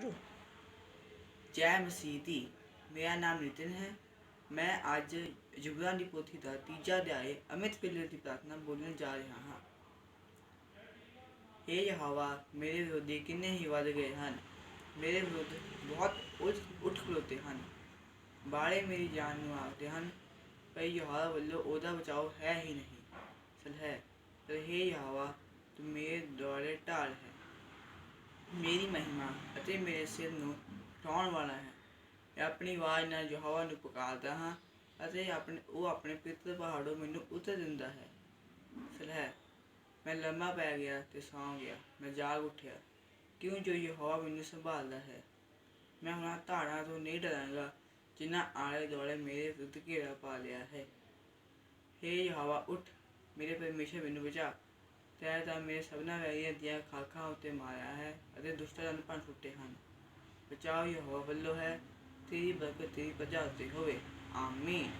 ਸ਼ੁਰੂ ਜੈ ਮਸੀਹ ਦੀ ਮੇਰਾ ਨਾਮ ਨਿਤਿਨ ਹੈ। ਮੈਂ ਅੱਜ ਜੁਗਲਾਂ ਦੀ ਪੋਥੀ ਦਾ ਤੀਜਾ ਅਧਿਆਏ ਅਮਿਤ ਪਿਲਰ ਦੀ ਪ੍ਰਾਰਥਨਾ ਬੋਲਣ ਜਾ ਰਿਹਾ ਹਾਂ। ਇਹ ਯਹੋਵਾ, ਮੇਰੇ ਵਿਰੋਧੀ ਕਿੰਨੇ ਹੀ ਵੱਧ ਗਏ ਹਨ। ਮੇਰੇ ਵਿਰੁੱਧ ਬਹੁਤ ਉੱਠ ਉੱਠ ਖਲੋਤੇ ਹਨ। ਬਾਲੇ ਮੇਰੀ ਜਾਨ ਨੂੰ ਆਖਦੇ ਹਨ ਪਰ ਯਹੋਵਾ ਵੱਲੋਂ ਉਹਦਾ ਬਚਾਓ ਹੈ ਹੀ ਨਹੀਂ। ਸਲ ਹੈ। ਪਰ ਹੇ ਯਹੋਵਾ, ਤੂੰ ਮੇਰੇ ਦੁਆਲੇ ਢਾਲ ਹੈ। ਮੇਰੀ ਮਹਿਮਾ ਅਤੇ ਮੇਰੇ ਸਿਰ ਨੂੰ ਉਠਾਉਣ ਵਾਲਾ ਹੈ। ਮੈਂ ਆਪਣੀ ਆਵਾਜ਼ ਨਾਲ ਯਹੋਵਾ ਨੂੰ ਪੁਕਾਰਦਾ ਹਾਂ ਅਤੇ ਆਪਣੇ, ਉਹ ਆਪਣੇ ਪਿੱਤਰ ਪਹਾੜੋਂ ਮੈਨੂੰ ਉਤਰ ਦਿੰਦਾ ਹੈ। ਸਲਹ, ਮੈਂ ਲੰਮਾ ਪੈ ਗਿਆ ਤੇ ਸੌਂ ਗਿਆ। ਮੈਂ ਜਾਗ ਉੱਠਿਆ। ਕਿਉਂ ਜੋ ਯਹੋਵਾ ਮੈਨੂੰ ਸੰਭਾਲਦਾ ਹੈ? ਮੈਂ ਹੁਣ ਧਾੜਾਂ ਤੋਂ ਨਹੀਂ ਡਰਾਂਗਾ ਜਿਨ੍ਹਾਂ ਆਲੇ ਦੁਆਲੇ ਮੇਰੇ ਵਿਰੁੱਧ ਘੇਰਾ ਪਾ ਲਿਆ ਹੈ। ਹੇ ਯਹੋਵਾ, ਉੱਠ। ਮੇਰੇ ਪਰਮੇਸ਼ਰ ਮੈਨੂੰ ਬਚਾ। ਤੈ ਦਾ ਮੇਰੇ ਸਭਨਾ ਵੈਰੀਆਂ ਦੀਆਂ ਖਾਖਾਂ ਉੱਤੇ ਮਾਰਿਆ ਹੈ ਅਤੇ ਦੁਸ਼ਟਾਂ ਨੂੰ ਭੰਨ ਟੁੱਟੇ ਹਨ। ਬਚਾਓ ਯਹੋਵਾ ਵੱਲੋਂ ਹੈ, ਤੇਰੀ ਬਰਕਤ ਤੇਰੀ ਪ੍ਰਜਾ ਉੱਤੇ ਹੋਵੇ। ਆਮੀਨ।